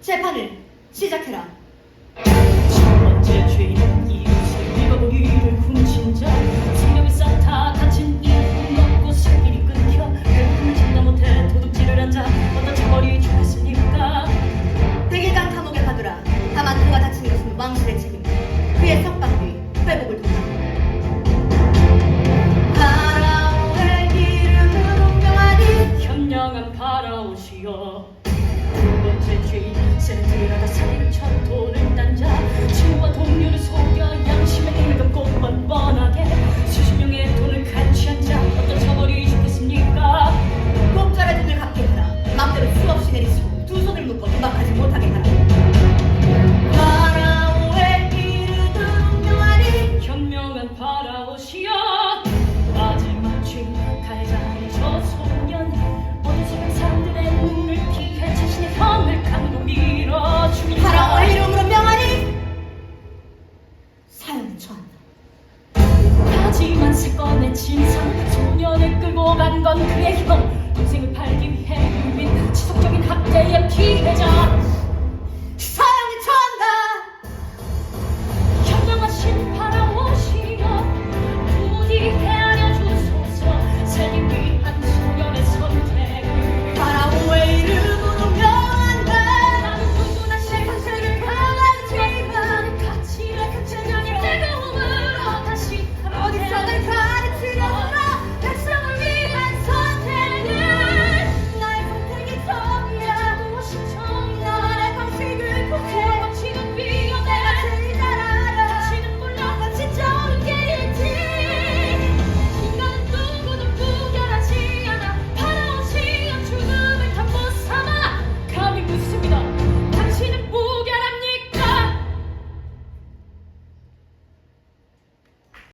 재판을 시작해라. 첫 번째 죄인은 이웃을 밀어버리를 훔친 자 생명이 싹다 다친 이웃 먹고 살길이 끊겨 결국은 참다 못해 도둑질을 한자 어떤 처벌이 좋겠습니까 백일간 감옥에 가두라. 다만 그가 다친 것은 왕실의 책임. 그의 석방 뒤 회복을 돕다. 파라오의 이름은 운명하니 현명한 파라오시여 두 번째 죄인 살인을 쳐 돈을 딴 자 친구와 동료를 속여 양심의 눈을 감고 뻔뻔하게 수십 명의 돈을 갈취한 자 어떤 처벌이 좋겠습니까 돈을 갚게 해라. 맘대로 수없이 내리치고 두 손을 묶어 도박하지 못하게 하라. 파라오의 이름은 운명하니 현명한 파라오시여